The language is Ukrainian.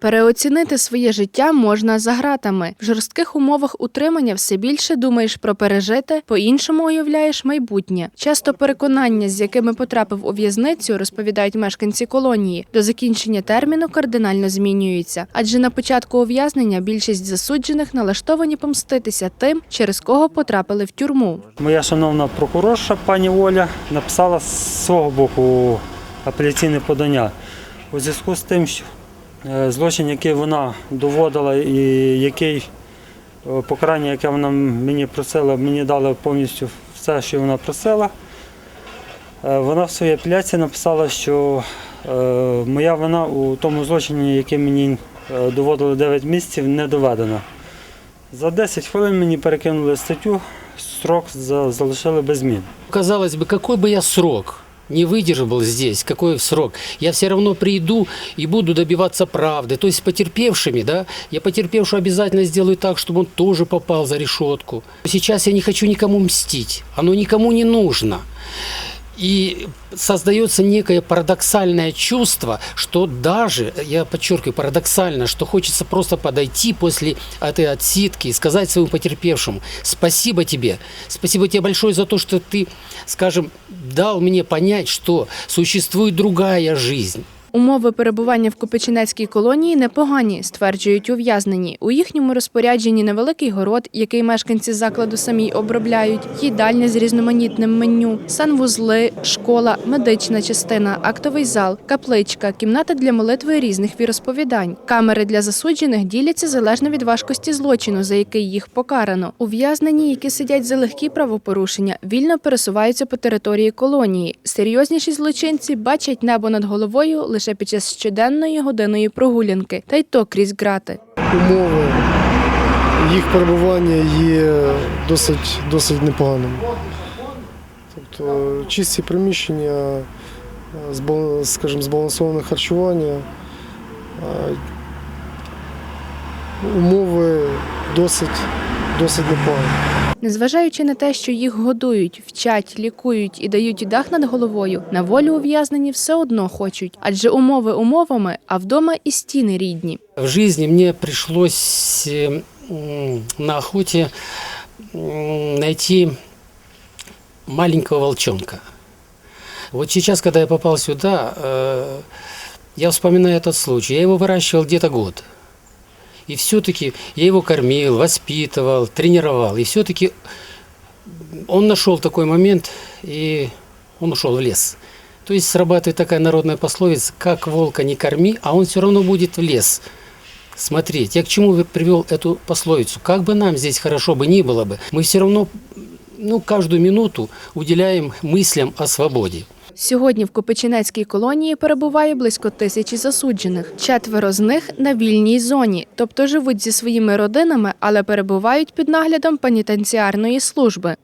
Переоцінити своє життя можна за гратами. В жорстких умовах утримання все більше думаєш про пережите, по-іншому уявляєш майбутнє. Часто переконання, з якими потрапив у в'язницю, розповідають мешканці колонії, до закінчення терміну кардинально змінюються. Адже на початку ув'язнення більшість засуджених налаштовані помститися тим, через кого потрапили в тюрму. Моя шановна прокурорша пані Оля написала з свого боку апеляційне подання у зв'язку з тим, що злочин, який вона доводила, і який е, покарання, яке вона мені просила, мені дали повністю все, що вона просила. Е, Вона в своїй апеляції написала, що е, моя вина у тому злочині, який мені е, доводили 9 місяців, не доведена. За 10 хвилин мені перекинули статтю, строк за- залишили без змін. Казалось бы, какой бы я срок не выдержал здесь, какой срок, я все равно приду и буду добиваться правды. То есть с потерпевшими, да, я потерпевшую обязательно сделаю так, чтобы он тоже попал за решетку. Сейчас я не хочу никому мстить, оно никому не нужно. И создается некое парадоксальное чувство, что даже, я подчеркиваю, парадоксально, что хочется просто подойти после этой отсидки и сказать своему потерпевшему, спасибо тебе, спасибо тебе большое за то, что ты, скажем, дал мне понять, что существует другая жизнь. Умови перебування в Копичинецькій колонії непогані, стверджують ув'язнені. У їхньому розпорядженні невеликий город, який мешканці закладу самі обробляють, їдальня з різноманітним меню, санвузли, школа, медична частина, актовий зал, капличка, кімната для молитви різних віросповідань. Камери для засуджених діляться залежно від важкості злочину, за який їх покарано. Ув'язнені, які сидять за легкі правопорушення, вільно пересуваються по території колонії. Серйозніші злочинці бачать небо над головою лише під час щоденної годинної прогулянки, та й то крізь грати. умови їх перебування є досить, досить непоганими. Тобто чисті приміщення, скажімо, збалансоване харчування, умови досить, досить непогані. Незважаючи на те, що їх годують, вчать, лікують і дають дах над головою, на волю ув'язнені все одно хочуть, адже умови умовами, а вдома і стіни рідні. В жизни мне пришлось э, м, на охоте м, найти маленького волчонка. Вот сейчас, когда я попал сюда, э, я вспоминаю этот случай. Я его выращивал где-то год. И все-таки я его кормил, воспитывал, тренировал. И все-таки он нашел такой момент, и он ушел в лес. То есть срабатывает такая народная пословица, как волка не корми, а он все равно будет в лес смотреть. Я к чему привел эту пословицу? Как бы нам здесь хорошо бы ни было бы, мы все равно ну, каждую минуту уделяем мыслям о свободе. Сьогодні в Копичинецькій колонії перебуває близько тисячі засуджених. Четверо з них на вільній зоні, тобто живуть зі своїми родинами, але перебувають під наглядом пенітенціарної служби.